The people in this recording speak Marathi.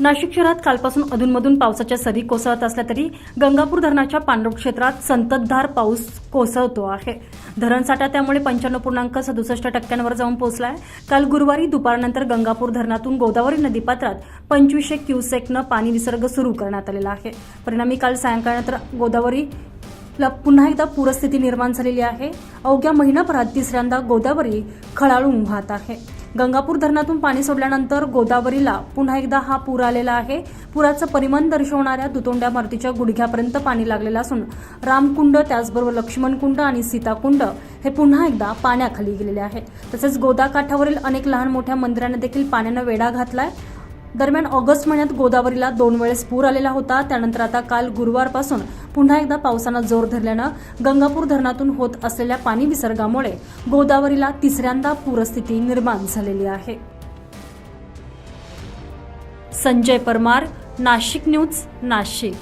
नाशिक शहरात कालपासून अधूनमधून पावसाच्या सरी कोसळत असल्या तरी गंगापूर धरणाच्या पांडव क्षेत्रात संततधार पाऊस कोसळतो आहे. धरणसाठा त्यामुळे पंच्याण्णव पूर्णांक सदुसष्ट टक्क्यांवर जाऊन पोहोचलाय. काल गुरुवारी दुपारनंतर गंगापूर धरणातून गोदावरी नदीपात्रात पंचवीसशे क्युसेकनं पाणी विसर्ग सुरू करण्यात आलेला आहे. परिणामी काल सायंकाळनंतर गोदावरी ला पुन्हा एकदा पूरस्थिती निर्माण झालेली आहे. अवघ्या महिनाभरात तिसऱ्यांदा गोदावरी खळाळून वाहत आहे. गंगापूर धरणातून पाणी सोडल्यानंतर गोदावरीला पुन्हा एकदा हा पूर आलेला आहे. पुराचं परिमाण दर्शवणाऱ्या दुतोंड्या मारुतीच्या गुडघ्यापर्यंत पाणी लागलेलं असून रामकुंड त्याचबरोबर लक्ष्मणकुंड आणि सीताकुंड हे पुन्हा एकदा पाण्याखाली गेलेले आहे. तसेच गोदा काठावरील अनेक लहान मोठ्या मंदिरांना देखील पाण्यानं वेढा घातलाय. दरम्यान ऑगस्ट महिन्यात गोदावरीला दोन वेळेस पूर आलेला होता. त्यानंतर आता काल गुरुवारपासून पुन्हा एकदा पावसानं जोर धरल्यानं गंगापूर धरणातून होत असलेल्या पाणी विसर्गामुळे गोदावरीला तिसऱ्यांदा पूरस्थिती निर्माण झालेली आहे. संजय परमार नाशिक न्यूज नाशिक.